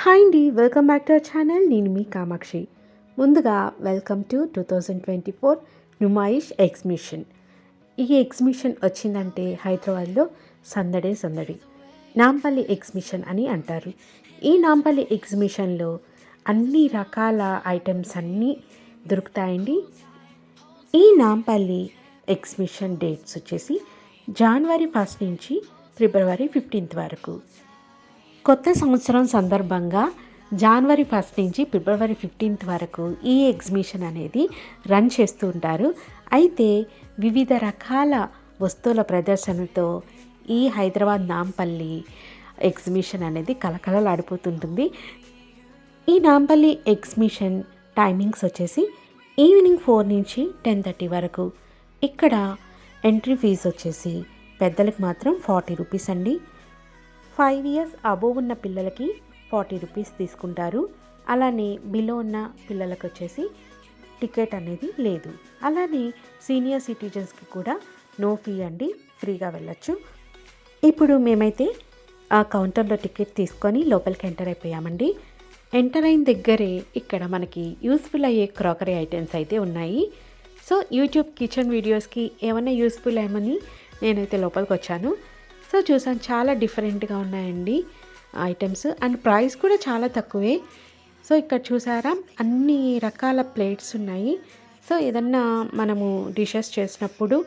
Hi అండి welcome back to our channel. నేను మీ కామాక్షి. ముందుగా welcome to two thousand twenty four Numaish exhibition. ఈ ఎగ్జిబిషన్ వచ్చిందంటే హైదరాబాద్లో సందడే సందడి. నాంపల్లి ఎగ్జిబిషన్ అని అంటారు. ఈ నాంపల్లి ఎగ్జిబిషన్లో అన్ని రకాల ఐటమ్స్ అన్నీ దొరుకుతాయండి. ఈ నాంపల్లి ఎగ్జిబిషన్ డేట్స్ వచ్చేసి జనవరి ఫస్ట్ నుంచి ఫిబ్రవరి ఫిఫ్టీన్త్ వరకు. కొత్త సంవత్సరం సందర్భంగా జనవరి ఫస్ట్ నుంచి ఫిబ్రవరి ఫిఫ్టీన్త్ వరకు ఈ ఎగ్జిబిషన్ అనేది రన్ చేస్తూ ఉంటారు. అయితే వివిధ రకాల వస్తువుల ప్రదర్శనతో ఈ హైదరాబాద్ నాంపల్లి ఎగ్జిబిషన్ అనేది కలకలలాడిపోతుంటుంది ఈ నాంపల్లి ఎగ్జిబిషన్ టైమింగ్స్ వచ్చేసి ఈవినింగ్ ఫోర్ నుంచి టెన్ థర్టీ వరకు. ఇక్కడ ఎంట్రీ ఫీజు వచ్చేసి పెద్దలకు మాత్రం ఫార్టీ రూపీస్ అండి. ఫైవ్ ఇయర్స్ అబోవ్ ఉన్న పిల్లలకి ఫార్టీ రూపీస్ తీసుకుంటారు. అలానే బిలో ఉన్న పిల్లలకు వచ్చేసి టికెట్ అనేది లేదు. అలానే సీనియర్ సిటిజన్స్కి కూడా నో ఫీ అండి ఫ్రీగా వెళ్ళొచ్చు. ఇప్పుడు మేమైతే ఆ కౌంటర్లో టికెట్ తీసుకొని లోపలికి ఎంటర్ అయిపోయామండి. ఎంటర్ అయిన దగ్గరే ఇక్కడ మనకి యూస్ఫుల్ అయ్యే క్రాకరీ ఐటమ్స్ అయితే ఉన్నాయి. సో యూట్యూబ్ కిచెన్ వీడియోస్కి ఏమైనా యూస్ఫుల్ అయ్యమని నేనైతే లోపలికి వచ్చాను సో చూసాను చాలా డిఫరెంట్గా ఉన్నాయండి ఐటమ్స్ అండ్ ప్రైస్ కూడా చాలా తక్కువే సో ఇక్కడ చూసారా అన్ని రకాల ప్లేట్స్ ఉన్నాయి సో ఏదన్నా మనము డిషెస్ చేసినప్పుడు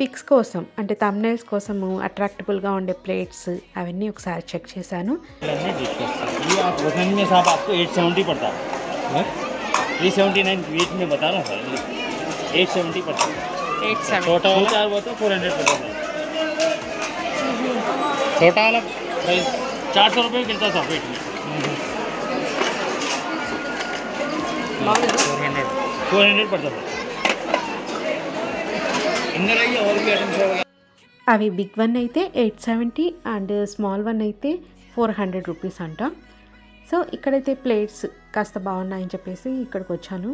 పిక్స్ కోసం అంటే తమ్నైల్స్ కోసము అట్రాక్టబుల్గా ఉండే ప్లేట్స్ అవన్నీ ఒకసారి చెక్ చేశాను ये आप वजन में साहब आपको एट सेवेंटी पड़ता है थ्री सेवेंटी नाइन वेट में बता रहा हूँ सर एट सेवेंटी पड़ता है एट सेवन छोटा होता है वो तो फोर हंड्रेड पड़ता है छोटा वाला प्राइस चार सौ रुपये मिलता था वेट में फोर हंड्रेड फोर हंड्रेड पड़ता था अंदर आइए और भी आइटम्स है అవి బిగ్ వన్ అయితే eight seventy and small one అయితే ఫోర్ హండ్రెడ్ రూపీస్ అంట సో ఇక్కడైతే ప్లేట్స్ కాస్త బాగున్నాయని చెప్పేసి ఇక్కడికి వచ్చాను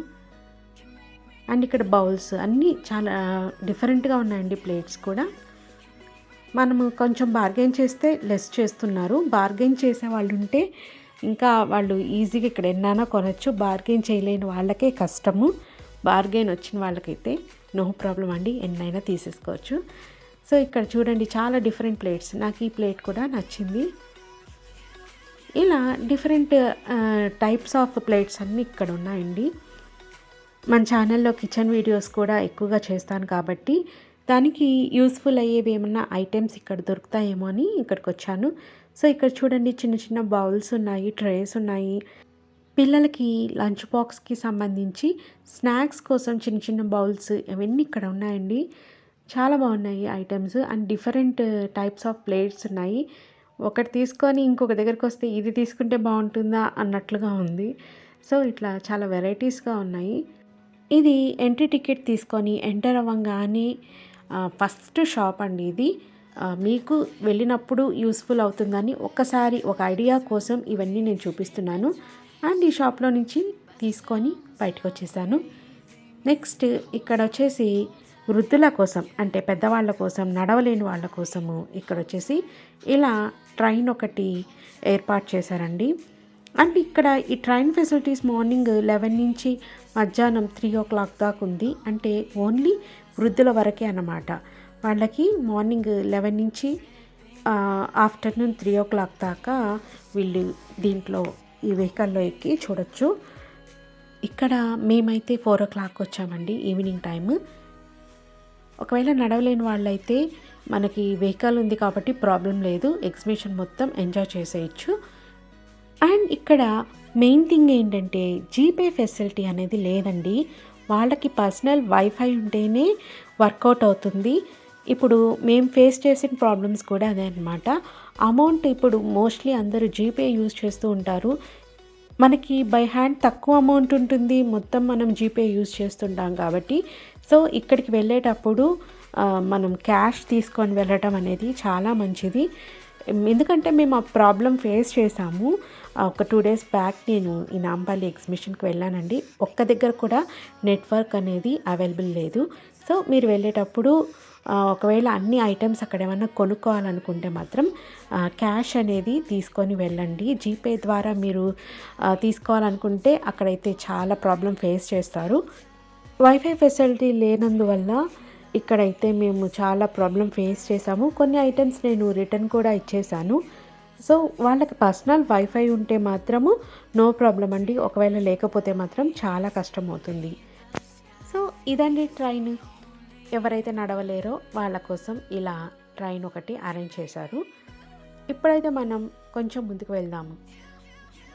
అండ్ ఇక్కడ బౌల్స్ అన్నీ చాలా డిఫరెంట్గా ఉన్నాయండి ప్లేట్స్ కూడా మనము కొంచెం బార్గెన్ చేస్తే లెస్ చేస్తున్నారు. బార్గెన్ చేసే వాళ్ళు ఉంటే ఇంకా వాళ్ళు ఈజీగా ఇక్కడ ఎన్నైనా కొనచ్చు. బార్గెన్ చేయలేని వాళ్ళకే కష్టము. బార్గెన్ వచ్చిన వాళ్ళకైతే నో ప్రాబ్లం అండి. ఎన్నైనా తీసేసుకోవచ్చు. సో ఇక్కడ చూడండి చాలా డిఫరెంట్ ప్లేట్స్ నాకు ఈ ప్లేట్ కూడా నచ్చింది. ఇలా డిఫరెంట్ టైప్స్ ఆఫ్ ప్లేట్స్ అన్నీ ఇక్కడ ఉన్నాయండి. మన ఛానల్లో కిచెన్ వీడియోస్ కూడా ఎక్కువగా చేస్తాను కాబట్టి దానికి యూస్ఫుల్ అయ్యేవి ఏమన్నా ఐటమ్స్ ఇక్కడ దొరుకుతాయేమో అని ఇక్కడికి వచ్చాను సో ఇక్కడ చూడండి చిన్న చిన్న బౌల్స్ ఉన్నాయి ట్రేస్ ఉన్నాయి. పిల్లలకి లంచ్ బాక్స్కి సంబంధించి స్నాక్స్ కోసం చిన్న చిన్న బౌల్స్ ఇవన్నీ ఇక్కడ ఉన్నాయండి. చాలా బాగున్నాయి items and different types of plates ఉన్నాయి. ఒకటి తీసుకొని ఇంకొక దగ్గరికి వస్తే ఇది తీసుకుంటే బాగుంటుందా అన్నట్లుగా ఉంది. సో ఇట్లా చాలా వెరైటీస్గా ఉన్నాయి. ఇది ఎంట్రీ టికెట్ తీసుకొని ఎంటర్ అవ్వగానే ఫస్ట్ షాప్ అండి ఇది. మీకు వెళ్ళినప్పుడు యూస్ఫుల్ అవుతుందని ఒక్కసారి ఒక ఐడియా కోసం ఇవన్నీ నేను చూపిస్తున్నాను. అండ్ ఈ షాప్లో నుంచి తీసుకొని బయటకు వచ్చేసాను. నెక్స్ట్ ఇక్కడ వచ్చేసి వృద్ధుల కోసం అంటే పెద్దవాళ్ళ కోసం నడవలేని వాళ్ళ కోసము ఇక్కడ వచ్చేసి ఇలా ట్రైన్ ఒకటి ఏర్పాటు చేశారండి. అండ్ ఇక్కడ ఈ ట్రైన్ ఫెసిలిటీస్ మార్నింగ్ లెవెన్ నుంచి మధ్యాహ్నం త్రీ ఓ క్లాక్ దాకా ఉంది. అంటే ఓన్లీ వృద్ధుల వరకే అన్నమాట. వాళ్ళకి మార్నింగ్ లెవెన్ నుంచి ఆఫ్టర్నూన్ త్రీ ఓ క్లాక్ దాకా వీళ్ళు దీంట్లో ఈ వెహికల్లో ఎక్కి చూడొచ్చు. ఇక్కడ మేమైతే ఫోర్ ఓ క్లాక్ వచ్చామండి ఈవినింగ్ టైము. ఒకవేళ నడవలేని వాళ్ళైతే మనకి వెహికల్ ఉంది కాబట్టి ప్రాబ్లం లేదు. ఎగ్జిబిషన్ మొత్తం ఎంజాయ్ చేసేయచ్చు. అండ్ ఇక్కడ మెయిన్ థింగ్ ఏంటంటే జీపే ఫెసిలిటీ అనేది లేదండి. వాళ్ళకి పర్సనల్ వైఫై ఉంటేనే వర్కౌట్ అవుతుంది. ఇప్పుడు మేము ఫేస్ చేసిన ప్రాబ్లమ్స్ కూడా అదే అనమాట అమౌంట్ ఇప్పుడు మోస్ట్లీ అందరూ జీపే యూజ్ చేస్తూ ఉంటారు. మనకి బై హ్యాండ్ తక్కువ అమౌంట్ ఉంటుంది మొత్తం మనం జీపే యూజ్ చేస్తుంటాం కాబట్టి. సో ఇక్కడికి వెళ్ళేటప్పుడు మనం క్యాష్ తీసుకొని వెళ్ళటం అనేది చాలా మంచిది. ఎందుకంటే మేము ఆ ప్రాబ్లం ఫేస్ చేసాము. ఒక టూ డేస్ బ్యాక్ నేను ఈ నాంపల్లి ఎగ్జిబిషన్కి వెళ్ళానండి. ఒక్క దగ్గర కూడా నెట్వర్క్ అనేది అవైలబుల్ లేదు. సో మీరు వెళ్ళేటప్పుడు ఒకవేళ అన్ని ఐటమ్స్ అక్కడ ఏమన్నా కొనుక్కోవాలనుకుంటే మాత్రం క్యాష్ అనేది తీసుకొని వెళ్ళండి. జీపే ద్వారా మీరు తీసుకోవాలనుకుంటే అక్కడైతే చాలా ప్రాబ్లం ఫేస్ చేస్తారు. వైఫై ఫెసిలిటీ లేనందువల్ల ఇక్కడైతే మేము చాలా ప్రాబ్లం ఫేస్ చేసాము. కొన్ని ఐటమ్స్ నేను రిటర్న్ కూడా ఇచ్చేసాను. సో వాళ్ళకి పర్సనల్ వైఫై ఉంటే మాత్రము నో ప్రాబ్లం అండి. ఒకవేళ లేకపోతే మాత్రం చాలా కష్టం అవుతుంది సో ఇదండి ట్రైన్. ఎవరైతే నడవలేరో వాళ్ళ కోసం ఇలా ట్రైన్ ఒకటి అరేంజ్ చేశారు. ఇప్పుడైతే మనం కొంచెం ముందుకు వెళ్దాము.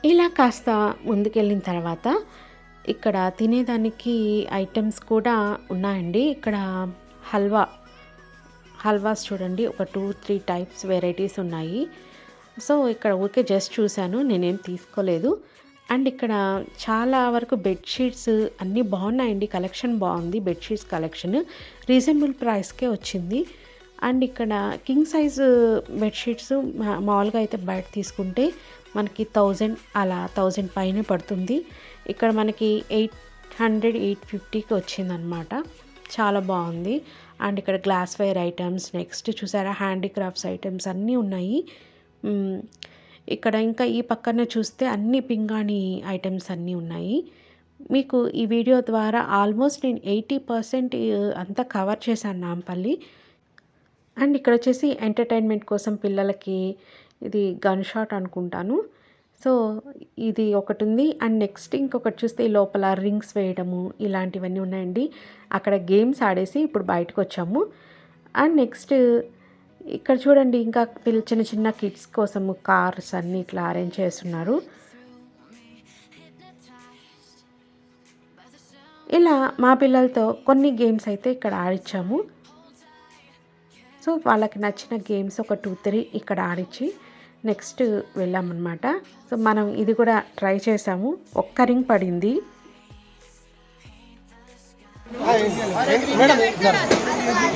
ఇలా కాస్త ముందుకెళ్ళిన తర్వాత ఇక్కడ తినేదానికి ఐటమ్స్ కూడా ఉన్నాయండి. ఇక్కడ హల్వా హల్వాస్ చూడండి. ఒక టూ త్రీ టైప్స్ వెరైటీస్ ఉన్నాయి. సో ఇక్కడ ఊరికే జస్ట్ చూశాను నేనేం తీసుకోలేదు. అండ్ ఇక్కడ చాలా వరకు బెడ్షీట్స్ అన్నీ బాగున్నాయండి కలెక్షన్ బాగుంది బెడ్షీట్స్ కలెక్షన్. రీజనబుల్ ప్రైస్కే వచ్చింది. అండ్ ఇక్కడ కింగ్ సైజ్ బెడ్షీట్స్ మా- మామూలుగా అయితే బయట తీసుకుంటే మనకి థౌజండ్ అలా థౌజండ్ పైన పడుతుంది. ఇక్కడ మనకి ఎయిట్ హండ్రెడ్ ఎయిట్ ఫిఫ్టీకి వచ్చిందనమాట. చాలా బాగుంది. అండ్ ఇక్కడ గ్లాస్ వైర్ ఐటమ్స్ నెక్స్ట్ చూసారా హ్యాండీక్రాఫ్ట్స్ ఐటమ్స్ అన్నీ ఉన్నాయి. ఇక్కడ ఇంకా ఈ పక్కన చూస్తే అన్ని పింగాణి ఐటమ్స్ అన్నీ ఉన్నాయి. మీకు ఈ వీడియో ద్వారా ఆల్మోస్ట్ నేను ఎయిటీ పర్సెంట్ అంతా కవర్ చేశాను నాంపల్లి. అండ్ ఇక్కడ వచ్చేసి ఎంటర్టైన్మెంట్ కోసం పిల్లలకి ఇది గన్ షాట్ అనుకుంటాను. సో ఇది ఒకటి ఉంది. అండ్ నెక్స్ట్ ఇంకొకటి చూస్తే ఈ లోపల రింగ్స్ వేయడము ఇలాంటివన్నీ ఉన్నాయండి. అక్కడ గేమ్స్ ఆడేసి ఇప్పుడు బయటకు వచ్చాము. అండ్ నెక్స్ట్ ఇక్కడ చూడండి ఇంకా పిల్ల చిన్న చిన్న కిడ్స్ కోసము కార్స్ అన్నీ ఇట్లా అరేంజ్ చేస్తున్నారు. ఇలా మా పిల్లలతో కొన్ని గేమ్స్ అయితే ఇక్కడ ఆడిచ్చాము. సో వాళ్ళకి నచ్చిన గేమ్స్ ఒక టూ త్రీ ఇక్కడ ఆడిచ్చి నెక్స్ట్ వెళ్ళామన్నమాట. సో మనం ఇది కూడా ట్రై చేసాము. ఒక్క రింగ్ పడింది. मैडम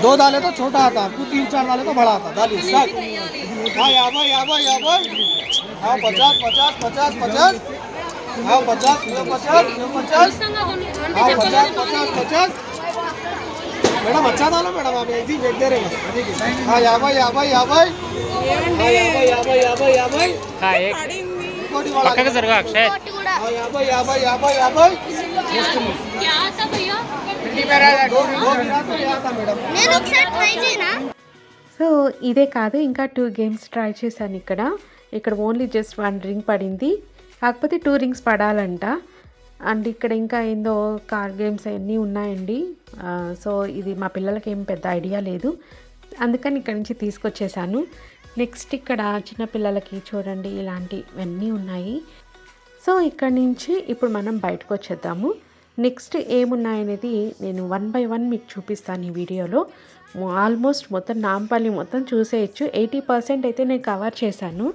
दो डाले तो छोटा आता आपको तीन चार डाले तो बड़ा आता। डालिए हाँ याबा याबा याबा हाँ पचास पचास पचास पचास। हाँ पचास पचास पचास हाँ पचास पचास पचास। मैडम अच्छा डालो मैडम आप ऐसे ही बैठ दे रहे बस हाँ? याबा याबा याबा हाँ याबा याबा याबा याबा हाँ एक పక్కకు జరుగు అక్షయ్. సో ఇదే కాదు ఇంకా టూ గేమ్స్ ట్రై చేశాను ఇక్కడ. ఇక్కడ ఓన్లీ జస్ట్ వన్ రింగ్ పడింది. కాకపోతే టూ రింగ్స్ పడాలంట. అండ్ ఇక్కడ ఇంకా ఏందో కార్ గేమ్స్ అన్నీ ఉన్నాయండి. సో ఇది మా పిల్లలకి ఏం పెద్ద ఐడియా లేదు. అందుకని ఇక్కడ నుంచి తీసుకొచ్చేసాను. నెక్స్ట్ ఇక్కడ చిన్నపిల్లలకి చూడండి ఇలాంటివన్నీ ఉన్నాయి. సో ఇక్కడ నుంచి ఇప్పుడు మనం బయటకు వచ్చేద్దాము. నెక్స్ట్ ఏమున్నాయనేది నేను వన్ బై వన్ మీకు చూపిస్తాను ఈ వీడియోలో. ఆల్మోస్ట్ మొత్తం నాంపల్లి మొత్తం చూసేయచ్చు. ఎయిటీ పర్సెంట్ అయితే నేను కవర్ చేశాను.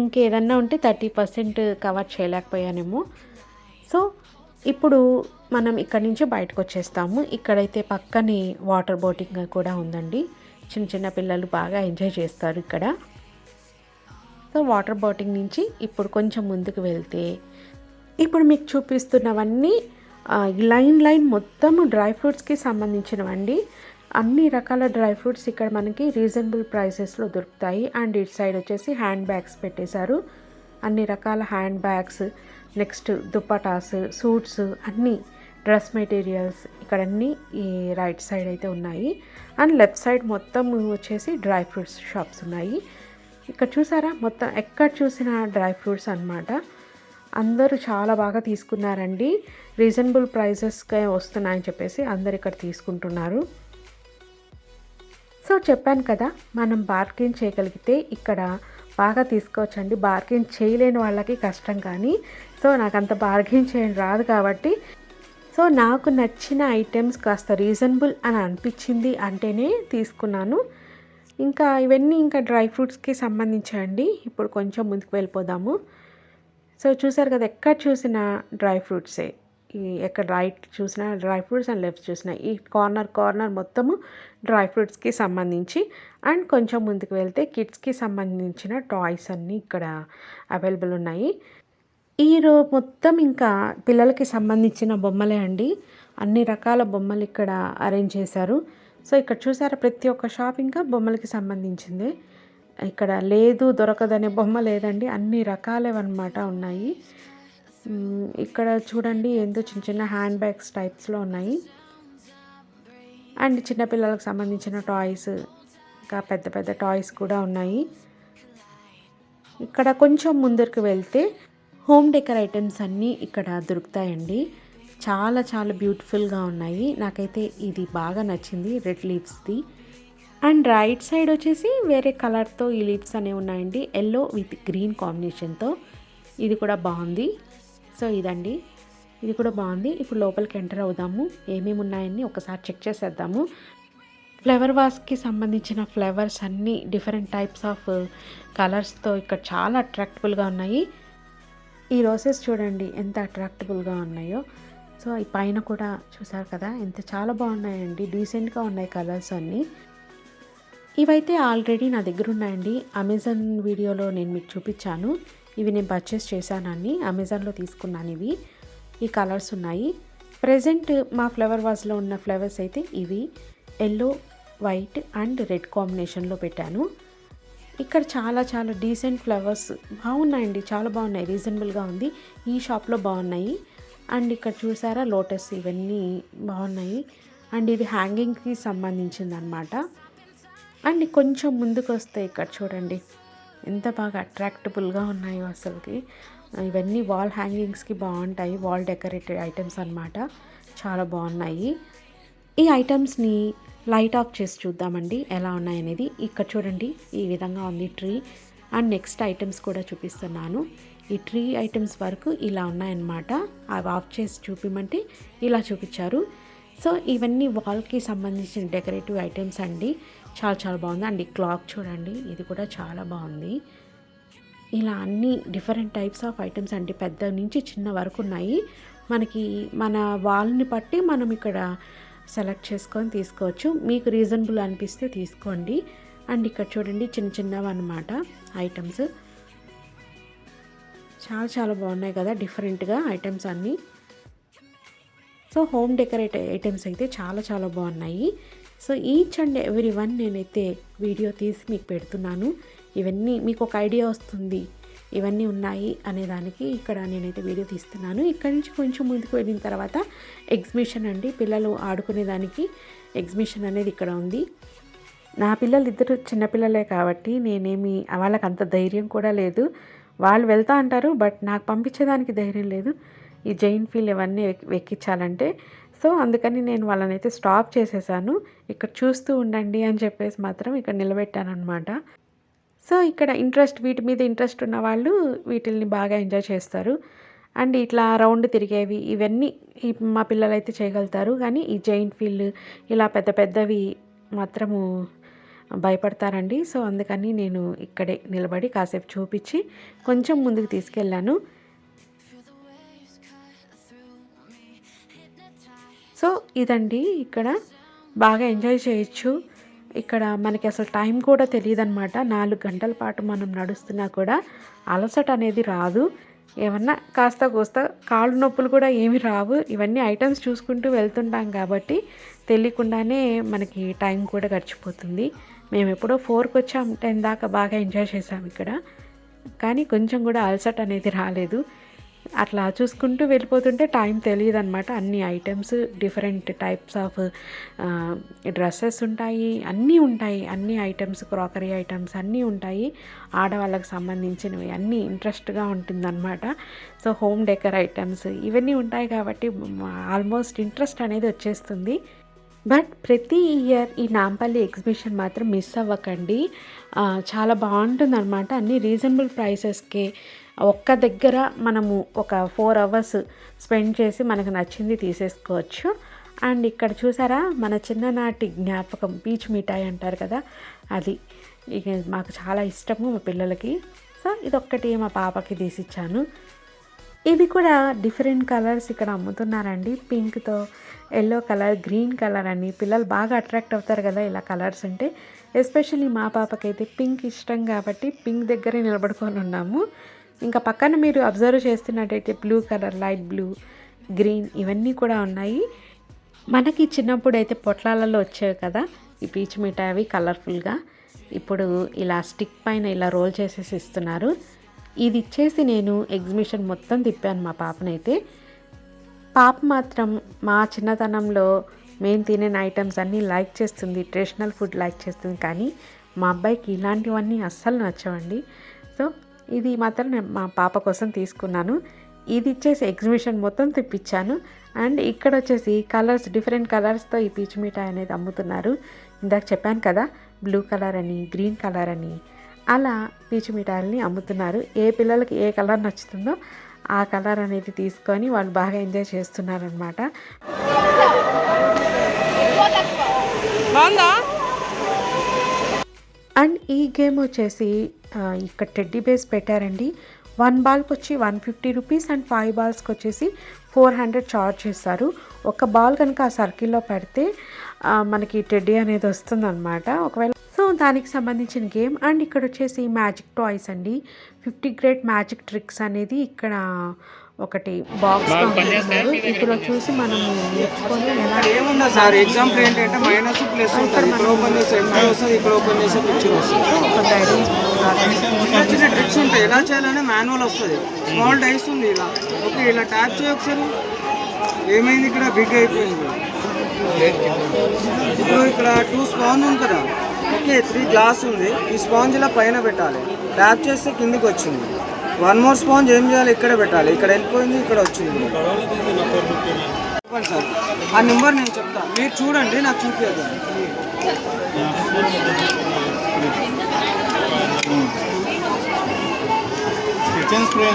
ఇంకేదన్నా ఉంటే థర్టీ పర్సెంట్ కవర్ చేయలేకపోయానేమో. సో ఇప్పుడు మనం ఇక్కడ నుంచి బయటకు వచ్చేస్తాము. ఇక్కడైతే పక్కనే వాటర్ బోటింగ్ కూడా ఉందండి. చిన్న చిన్న పిల్లలు బాగా ఎంజాయ్ చేస్తారు ఇక్కడ. సో వాటర్ బోటింగ్ నుంచి ఇప్పుడు కొంచెం ముందుకు వెళ్తే ఇప్పుడు మీకు చూపిస్తున్నవన్నీ ఈ లైన్ లైన్ మొత్తం డ్రై ఫ్రూట్స్కి సంబంధించినవండి. అన్ని రకాల డ్రై ఫ్రూట్స్ ఇక్కడ మనకి రీజనబుల్ ప్రైసెస్లో దొరుకుతాయి. అండ్ ఇటు సైడ్ వచ్చేసి హ్యాండ్ బ్యాగ్స్ పెట్టేశారు. అన్ని రకాల hand bags next dupattas suits అన్నీ డ్రెస్ మెటీరియల్స్ ఇక్కడ అన్నీ ఈ రైట్ సైడ్ అయితే ఉన్నాయి. అండ్ లెఫ్ట్ సైడ్ మొత్తం వచ్చేసి డ్రై ఫ్రూట్స్ షాప్స్ ఉన్నాయి. ఇక్కడ చూసారా? మొత్తం ఎక్కడ చూసినా డ్రై ఫ్రూట్స్ అన్నమాట. అందరూ చాలా బాగా తీసుకున్నారండి. రీజనబుల్ ప్రైజెస్కే వస్తున్నాయని చెప్పేసి అందరు ఇక్కడ తీసుకుంటున్నారు. సో చెప్పాను కదా మనం బార్గెన్ చేయగలిగితే ఇక్కడ బాగా తీసుకోవచ్చండి. బార్గెన్ చేయలేని వాళ్ళకి కష్టం కానీ సో నాకు అంత బార్గెన్ చేయడం రాదు కాబట్టి సో నాకు నచ్చిన ఐటమ్స్ కాస్త రీజనబుల్ అని అనిపించింది అంటేనే తీసుకున్నాను. ఇంకా ఇవన్నీ ఇంకా డ్రై ఫ్రూట్స్కి సంబంధించండి. ఇప్పుడు కొంచెం ముందుకు వెళ్ళిపోదాము. సో చూసారు కదా ఎక్కడ చూసినా డ్రై ఫ్రూట్సే? ఈ ఎక్కడ రైట్ చూసినా డ్రై ఫ్రూట్స్ అండ్ లెఫ్ట్ చూసినా ఈ కార్నర్ కార్నర్ మొత్తము డ్రై ఫ్రూట్స్కి సంబంధించి. అండ్ కొంచెం ముందుకు వెళ్తే కిడ్స్కి సంబంధించిన టాయ్స్ అన్నీ ఇక్కడ అవైలబుల్ ఉన్నాయి. ఈ మొత్తం ఇంకా పిల్లలకి సంబంధించిన బొమ్మలే అండి. అన్ని రకాల బొమ్మలు ఇక్కడ అరేంజ్ చేశారు. సో ఇక్కడ చూసారా ప్రతి ఒక్క షాప్ ఇంకా బొమ్మలకి సంబంధించింది. ఇక్కడ లేదు దొరకదనే బొమ్మ లేదండి. అన్ని రకాలవన్నమాట ఉన్నాయి. ఇక్కడ చూడండి ఏందో చిన్న చిన్న హ్యాండ్ బ్యాగ్స్ టైప్స్లో ఉన్నాయి. అండ్ చిన్నపిల్లలకు సంబంధించిన టాయ్స్ ఇంకా పెద్ద పెద్ద టాయ్స్ కూడా ఉన్నాయి. ఇక్కడ కొంచెం ముందరికి వెళ్తే హోమ్ డెకర్ ఐటమ్స్ అన్నీ ఇక్కడ దొరుకుతాయండి. చాలా చాలా బ్యూటిఫుల్గా ఉన్నాయి. నాకైతే ఇది బాగా నచ్చింది రెడ్ లీవ్స్ది. అండ్ రైట్ సైడ్ వచ్చేసి వేరే కలర్తో ఈ లీవ్స్ అనేవి ఉన్నాయండి. ఎల్లో విత్ గ్రీన్ కాంబినేషన్తో. ఇది కూడా బాగుంది. సో ఇదండి. ఇది కూడా బాగుంది. ఇప్పుడు లోపలికి ఎంటర్ అవుదాము. ఏమేమి ఉన్నాయని ఒకసారి చెక్ చేసేద్దాము. ఫ్లవర్ వాస్కి సంబంధించిన ఫ్లవర్స్ అన్నీ డిఫరెంట్ టైప్స్ ఆఫ్ కలర్స్తో ఇక్కడ చాలా అట్రాక్టబుల్గా ఉన్నాయి. ఈ రోసెస్ చూడండి ఎంత అట్రాక్టబుల్గా ఉన్నాయో. సో ఈ పైన కూడా చూసారు కదా ఎంత చాలా బాగున్నాయండి. డీసెంట్గా ఉన్నాయి కలర్స్ అన్నీ. ఇవైతే ఆల్రెడీ నా దగ్గర ఉన్నాయండి. అమెజాన్ వీడియోలో నేను మీకు చూపించాను. ఇవి నేను పర్చేస్ చేశానని అమెజాన్లో తీసుకున్నాను ఇవి. ఈ కలర్స్ ఉన్నాయి. ప్రజెంట్ మా ఫ్లవర్ వాజ్లో ఉన్న ఫ్లవర్స్ అయితే ఇవి. ఎల్లో వైట్ అండ్ రెడ్ కాంబినేషన్లో పెట్టాను. ఇక్కడ చాలా చాలా డీసెంట్ ఫ్లవర్స్ బాగున్నాయండి. చాలా బాగున్నాయి. రీజనబుల్గా ఉంది. ఈ షాప్లో బాగున్నాయి. అండ్ ఇక్కడ చూసారా లోటస్ ఇవన్నీ బాగున్నాయి. అండ్ ఇది హ్యాంగింగ్కి సంబంధించింది అనమాట అండ్ కొంచెం ముందుకు వస్తే ఇక్కడ చూడండి. ఎంత బాగా అట్రాక్టబుల్గా ఉన్నాయో అసలుకి. ఇవన్నీ వాల్ హ్యాంగింగ్స్కి బాగుంటాయి. వాల్ డెకరేటెడ్ ఐటమ్స్ అన్నమాట. చాలా బాగున్నాయి. ఈ ఐటమ్స్ని లైట్ ఆఫ్ చేసి చూద్దామండి ఎలా ఉన్నాయనేది. ఇక్కడ చూడండి ఈ విధంగా ఉంది ట్రీ. అండ్ నెక్స్ట్ ఐటమ్స్ కూడా చూపిస్తున్నాను. ఈ ట్రీ ఐటమ్స్ వరకు ఇలా ఉన్నాయన్నమాట. అవి ఆఫ్ చేసి చూపిమంటే ఇలా చూపించారు. సో ఇవన్నీ వాల్కి సంబంధించిన డెకరేటివ్ ఐటమ్స్ అండి. చాలా చాలా బాగుంది. అండ్ ఈ క్లాక్ చూడండి ఇది కూడా చాలా బాగుంది. ఇలా అన్ని డిఫరెంట్ టైప్స్ ఆఫ్ ఐటమ్స్ అండి. పెద్ద నుంచి చిన్న వరకు ఉన్నాయి. మనకి మన వాల్ని బట్టి మనం ఇక్కడ సెలెక్ట్ చేసుకొని తీసుకోవచ్చు. మీకు రీజనబుల్ అనిపిస్తే తీసుకోండి. అండ్ ఇక్కడ చూడండి చిన్న చిన్నవి అన్నమాట ఐటమ్స్. చాలా చాలా బాగున్నాయి కదా డిఫరెంట్గా ఐటమ్స్ అన్నీ. సో హోమ్ డెకరేట్ ఐటమ్స్ అయితే చాలా చాలా బాగున్నాయి. So each and every one నేనైతే వీడియో తీసి మీకు పెడుతున్నాను. ఇవన్నీ మీకు ఒక ఐడియా వస్తుంది. ఇవన్నీ ఉన్నాయి అనే దానికి ఇక్కడ నేనైతే వీడియో తీస్తున్నాను. ఇక్కడ నుంచి కొంచెం ముందుకు వెళ్ళిన తర్వాత ఎగ్జిబిషన్ అండి. పిల్లలు ఆడుకునే దానికి ఎగ్జిబిషన్ అనేది ఇక్కడ ఉంది. నా పిల్లలు ఇద్దరు చిన్నపిల్లలే కాబట్టి నేనేమి వాళ్ళకి అంత ధైర్యం కూడా లేదు. వాళ్ళు వెళ్తా అంటారు బట్ నాకు పంపించేదానికి ధైర్యం లేదు. ఈ జైన్ ఫీల్ ఇవన్నీ ఎక్కించాలంటే సో అందుకని నేను వాళ్ళని అయితే స్టాప్ చేసేసాను. ఇక్కడ చూస్తూ ఉండండి అని చెప్పేసి మాత్రం ఇక్కడ నిలబెట్టాను అనమాట సో ఇక్కడ ఇంట్రెస్ట్ వీటి మీద ఇంట్రెస్ట్ ఉన్న వాళ్ళు వీటిల్ని బాగా ఎంజాయ్ చేస్తారు. అండ్ ఇట్లా రౌండ్ తిరిగేవి ఇవన్నీ మా పిల్లలు అయితే చేయగలుగుతారు. కానీ ఈ జైంట్ ఫీల్డ్ ఇలా పెద్ద పెద్దవి మాత్రము భయపడతారండి. సో అందుకని నేను ఇక్కడే నిలబడి కాసేపు చూపించి కొంచెం ముందుకు తీసుకెళ్ళాను. సో ఇదండి ఇక్కడ బాగా ఎంజాయ్ చేయొచ్చు. ఇక్కడ మనకి అసలు టైం కూడా తెలియదు అనమాట నాలుగు గంటల పాటు మనం నడుస్తున్నా కూడా అలసట అనేది రాదు. ఏమన్నా కాస్త కోస్త కాళ్ళు నొప్పులు కూడా ఏమి రావు. ఇవన్నీ ఐటమ్స్ చూసుకుంటూ వెళ్తుంటాం కాబట్టి తెలియకుండానే మనకి టైం కూడా గడిచిపోతుంది. మేము ఎప్పుడో ఫోర్కి వచ్చాం టెన్ దాకా బాగా ఎంజాయ్ చేసాం ఇక్కడ. కానీ కొంచెం కూడా అలసట అనేది రాలేదు. అట్లా చూసుకుంటూ వెళ్ళిపోతుంటే టైం తెలియదు అనమాట అన్ని items different types of dresses ఉంటాయి అన్నీ ఉంటాయి. అన్ని ఐటమ్స్ క్రాకరీ ఐటమ్స్ అన్నీ ఉంటాయి. ఆడవాళ్ళకి సంబంధించినవి అన్నీ ఇంట్రెస్ట్గా ఉంటుందన్నమాట. సో హోమ్ డెకర్ ఐటమ్స్ ఇవన్నీ ఉంటాయి కాబట్టి ఆల్మోస్ట్ ఇంట్రెస్ట్ అనేది వచ్చేస్తుంది. బట్ ప్రతి ఇయర్ ఈ నాంపల్లి ఎగ్జిబిషన్ మాత్రం మిస్ అవ్వకండి. చాలా బాగుంటుంది అనమాట అన్ని రీజనబుల్ ప్రైసెస్కి ఒక్క దగ్గర మనము ఒక ఫోర్ అవర్స్ స్పెండ్ చేసి మనకు నచ్చింది తీసేసుకోవచ్చు. అండ్ ఇక్కడ చూసారా మన చిన్ననాటి జ్ఞాపకం పీచ్ మిఠాయి అంటారు కదా అది. ఇక మాకు చాలా ఇష్టము మా పిల్లలకి. సో ఇదొక్కటి మా పాపకి తీసిచ్చాను ఇవి కూడా డిఫరెంట్ కలర్స్ ఇక్కడ అమ్ముతున్నారండి. పింక్తో ఎల్లో కలర్ గ్రీన్ కలర్ అని. పిల్లలు బాగా అట్రాక్ట్ అవుతారు కదా ఇలా కలర్స్ అంటే. ఎస్పెషల్లీ మా పాపకైతే పింక్ ఇష్టం కాబట్టి పింక్ దగ్గరే నిలబడుకొని ఉన్నాము. ఇంకా పక్కన మీరు observe చేస్తున్నట్టయితే blue colour light blue green ఇవన్నీ కూడా ఉన్నాయి. మనకి చిన్నప్పుడు అయితే పొట్లాలలో వచ్చేవి కదా ఈ పీచు మిఠాయి అవి కలర్ఫుల్గా. ఇప్పుడు ఇలా స్టిక్ పైన ఇలా రోల్ చేసేసి ఇస్తున్నారు. ఇది ఇచ్చేసి నేను ఎగ్జిబిషన్ మొత్తం తిప్పాను మా పాపనైతే. పాప మాత్రం మా చిన్నతనంలో మేము తినే ఐటమ్స్ అన్నీ లైక్ చేస్తుంది ట్రెడిషనల్ ఫుడ్ లైక్ చేస్తుంది కానీ మా అబ్బాయికి ఇలాంటివన్నీ అస్సలు నచ్చవండి. సో ఇది మాత్రం నేను మా పాప కోసం తీసుకున్నాను. ఇది ఇచ్చేసి ఎగ్జిబిషన్ మొత్తం తెప్పించాను. అండ్ ఇక్కడ వచ్చేసి కలర్స్ డిఫరెంట్ కలర్స్తో ఈ పీచు మిఠాయి అనేది అమ్ముతున్నారు. ఇందాక చెప్పాను కదా బ్లూ కలర్ అని గ్రీన్ కలర్ అని. అలా పీచు మిఠాయిల్ని అమ్ముతున్నారు. ఏ పిల్లలకి ఏ కలర్ నచ్చుతుందో ఆ కలర్ అనేది తీసుకొని వాళ్ళు బాగా ఎంజాయ్ చేస్తున్నారనమాట అండ్ ఈ గేమ్ వచ్చేసి ఇక్కడ టెడ్డీ బేస్ పెట్టారండి. వన్ బాల్కి వచ్చి one fifty rupees and five బాల్స్కి వచ్చేసి ఫోర్ హండ్రెడ్ చార్జ్ చేస్తారు ఒక బాల్ కనుక ఆ సర్కిల్లో పెడితే మనకి టెడ్డీ అనేది వస్తుందన్నమాట. ఒకవేళ సో దానికి సంబంధించిన గేమ్ అండ్ ఇక్కడ వచ్చేసి మ్యాజిక్ టాయ్స్ అండి. ఫిఫ్టీ గ్రేట్ మ్యాజిక్ ట్రిక్స్ అనేది ఇక్కడ ఒకటి బాక్స్ ఇందులో చూసి మనము నేర్చుకొని ఎలా ఏముందా సార్ ఎగ్జాంపుల్ ఏంటంటే మైనస్ ప్లస్ ఉంటుంది. ఇక్కడ ఓపెన్ చేస్తే ఎంటర్ వస్తుంది ఇక్కడ ఓపెన్ చేస్తే పిక్చర్ వస్తుంది. ఒక గైడెన్స్ చిన్న చిన్న ట్రిక్స్ ఉంటాయి. ఎలా చేయాలనే మాన్యువల్ వస్తుంది. స్మాల్ డైస్ ఉంది ఇలా. ఓకే ఇలా ట్యాప్ చేయ ఒకసారి. ఏమైంది ఇక్కడ? బిగ్ అయిపోయింది. ఇప్పుడు ఇక్కడ టూ స్పాంజ్ ఉంది కదా. ఓకే త్రీ గ్లాస్ ఉంది. ఈ స్పాంజ్ ఇలా పైన పెట్టాలి. ట్యాప్ చేస్తే కిందికి వచ్చింది. వన్ మోర్ స్పాంజ్ ఏం చేయాలి? ఇక్కడే పెట్టాలి. ఇక్కడ వెళ్ళిపోయింది ఇక్కడ వచ్చింది. చెప్పండి సార్. ఆ నెంబర్ నేను చెప్తాను మీరు చూడండి నాకు చూపించదు కిచెన్ స్ప్రే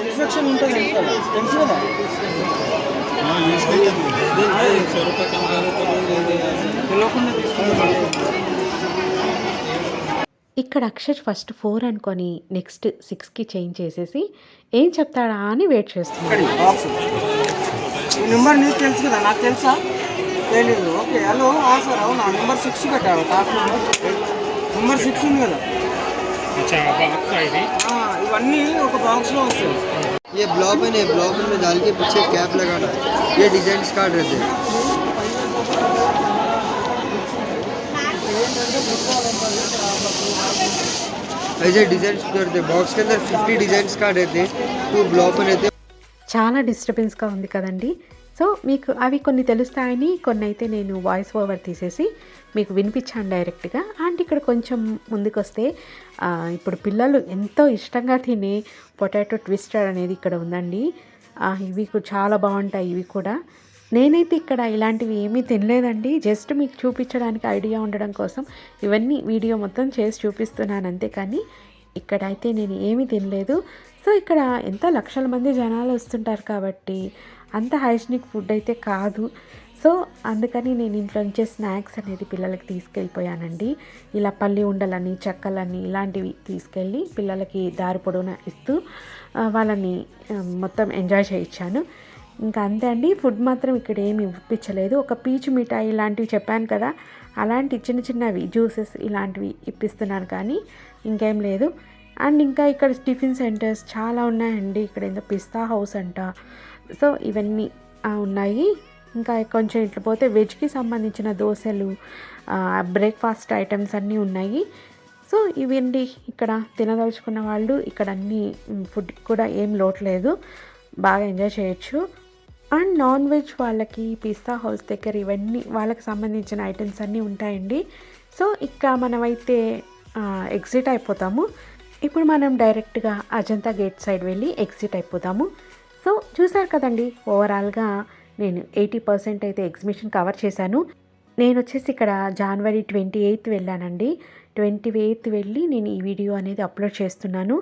ఇన్స్ట్రక్షన్ ఉంటుంది తెలుసు కదా? తెలియకుండా తీసుకుంటాం. ఇక్కడ అక్షర్ ఫస్ట్ ఫోర్ అనుకొని నెక్స్ట్ సిక్స్కి చేంజ్ చేసేసి ఏం చెప్తాడా అని వెయిట్ చేస్తున్నాడు ఇక్కడ బాక్స్ ఈ నెంబర్ నీకు తెలుసు కదా నాకు తెలుసా తెలీదు ఓకే హలో ఆ సార్ అవునా నెంబర్ సిక్స్ పెట్టాడు టాప్ నెంబర్ నెంబర్ సిక్స్ ఉంది కదా अच्छा बॉक्स आईडी ఆ, ఇవన్నీ ఒక బాక్స్లో వస్తాయి ये ब्लॉबन है ब्लॉबन में डाल के पीछे कैप लगाना है ये डिजाइन कार्ड रहते हैं ऐसे डिजाइन करते हैं बॉक्स के अंदर 50 डिजाइन कार्ड रहते हैं टू ब्लॉबन रहते हैं చాలా డిస్టర్బెన్స్గా ఉంది కదండి సో మీకు అవి కొన్ని తెలుస్తాయని కొన్ని అయితే నేను వాయిస్ ఓవర్ తీసేసి మీకు వినిపించాను డైరెక్ట్గా అండ్ ఇక్కడ కొంచెం ముందుకు వస్తే ఆ, ఇప్పుడు పిల్లలు ఎంతో ఇష్టంగా తినే పొటాటో ట్విస్టర్ అనేది ఇక్కడ ఉందండి ఆ, ఇవి కూడా చాలా బాగుంటాయి ఇవి కూడా నేనైతే ఇక్కడ ఇలాంటివి ఏమీ తినలేదండి. జస్ట్ మీకు చూపించడానికి ఐడియా ఉండడం కోసం ఇవన్నీ వీడియో మొత్తం చేసి చూపిస్తున్నాను అంతే కానీ ఇక్కడైతే నేను ఏమీ తినలేదు. సో ఇక్కడ ఎంత లక్షల మంది జనాలు వస్తుంటారు కాబట్టి అంత హైజీనిక్ ఫుడ్ అయితే కాదు. సో అందుకని నేను ఇంట్లో నుంచే స్నాక్స్ అనేది పిల్లలకి తీసుకెళ్ళిపోయానండి. ఇలా పల్లి ఉండలని చెక్కలని ఇలాంటివి తీసుకెళ్ళి పిల్లలకి దారి పొడవునా ఇస్తూ వాళ్ళని మొత్తం ఎంజాయ్ చేయించాను. ఇంకా అంతే అండి. ఫుడ్ మాత్రం ఇక్కడ ఏమి ఇప్పించలేదు. ఒక పీచు మిఠాయి ఇలాంటివి చెప్పాను కదా అలాంటి చిన్న చిన్నవి జ్యూసెస్ ఇలాంటివి ఇప్పిస్తున్నాను కానీ ఇంకేం లేదు. అండ్ ఇంకా ఇక్కడ టిఫిన్ సెంటర్స్ చాలా ఉన్నాయండి. ఇక్కడ ఏందో పిస్తా హౌస్ అంట. సో ఇవన్నీ ఉన్నాయి. ఇంకా కొంచెం ఇట్లా పోతే వెజ్కి సంబంధించిన దోశలు బ్రేక్ఫాస్ట్ ఐటమ్స్ అన్నీ ఉన్నాయి. సో ఇవండి ఇక్కడ తినదలుచుకున్న వాళ్ళు. ఇక్కడ అన్ని ఫుడ్ కూడా ఏం లోట్లేదు బాగా ఎంజాయ్ చేయొచ్చు. అండ్ నాన్ వెజ్ వాళ్ళకి పిస్తా హౌస్ దగ్గర ఇవన్నీ వాళ్ళకి సంబంధించిన ఐటమ్స్ అన్నీ ఉంటాయండి. సో ఇక మనమైతే ఎగ్జిట్ అయిపోతాము. ఇప్పుడు మనం డైరెక్ట్గా అజంతా గేట్ సైడ్ వెళ్ళి ఎగ్జిట్ అయిపోతాము. సో చూసారు కదండి ఓవరాల్గా నేను ఎయిటీ పర్సెంట్ అయితే ఎగ్జిబిషన్ కవర్ చేశాను. నేను వచ్చేసి ఇక్కడ జనవరి ట్వంటీ ఎయిత్ వెళ్ళానండి. ట్వంటీ ఎయిత్ వెళ్ళి నేను ఈ వీడియో అనేది అప్లోడ్ చేస్తున్నాను.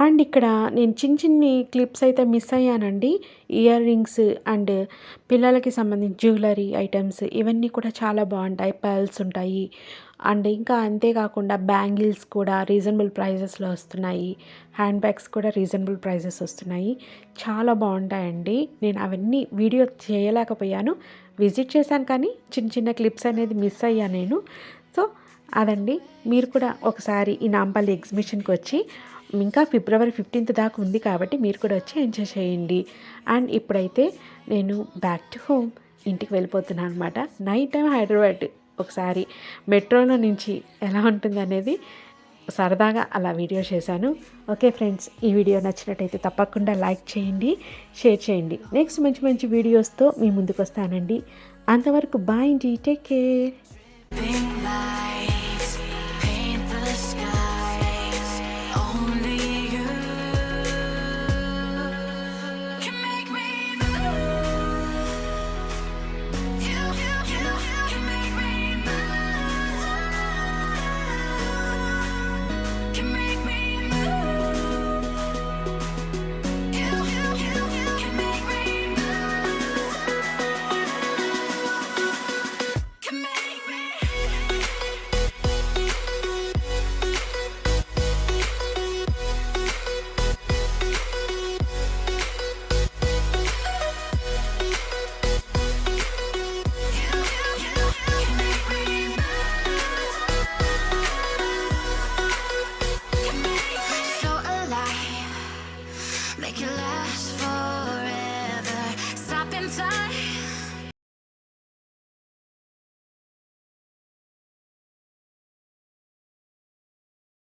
అండ్ ఇక్కడ నేను చిన్న చిన్ని క్లిప్స్ అయితే మిస్ అయ్యానండి. ఇయర్ రింగ్స్ అండ్ పిల్లలకి సంబంధించి జ్యువెలరీ ఐటమ్స్ ఇవన్నీ కూడా చాలా బాగుంటాయి. పర్ల్స్ ఉంటాయి. అండ్ ఇంకా అంతేకాకుండా బ్యాంగిల్స్ కూడా రీజనబుల్ ప్రైజెస్లో వస్తున్నాయి. హ్యాండ్ బ్యాగ్స్ కూడా రీజనబుల్ ప్రైజెస్ వస్తున్నాయి. చాలా బాగుంటాయండి. నేను అవన్నీ వీడియో చేయలేకపోయాను. విజిట్ చేశాను కానీ చిన్న చిన్న క్లిప్స్ అనేది మిస్ అయ్యాను నేను. సో అదండి. మీరు కూడా ఒకసారి ఈ నాంపల్లి ఎగ్జిబిషన్కి వచ్చి ఇంకా ఫిబ్రవరి ఫిఫ్టీన్త్ దాకా ఉంది కాబట్టి మీరు కూడా వచ్చి ఎంజాయ్ చేయండి. అండ్ ఇప్పుడైతే నేను బ్యాక్ టు హోమ్ ఇంటికి వెళ్ళిపోతున్నాను అనమాట నైట్ టైం హైదరాబాద్ ఒకసారి మెట్రోలో నుంచి ఎలా ఉంటుంది అనేది సరదాగా అలా వీడియో చేశాను. ఓకే ఫ్రెండ్స్ ఈ వీడియో నచ్చినట్టయితే తప్పకుండా లైక్ చేయండి షేర్ చేయండి. నెక్స్ట్ మంచి మంచి వీడియోస్తో మీ ముందుకు వస్తానండి. అంతవరకు బాయ్ అండి. Take care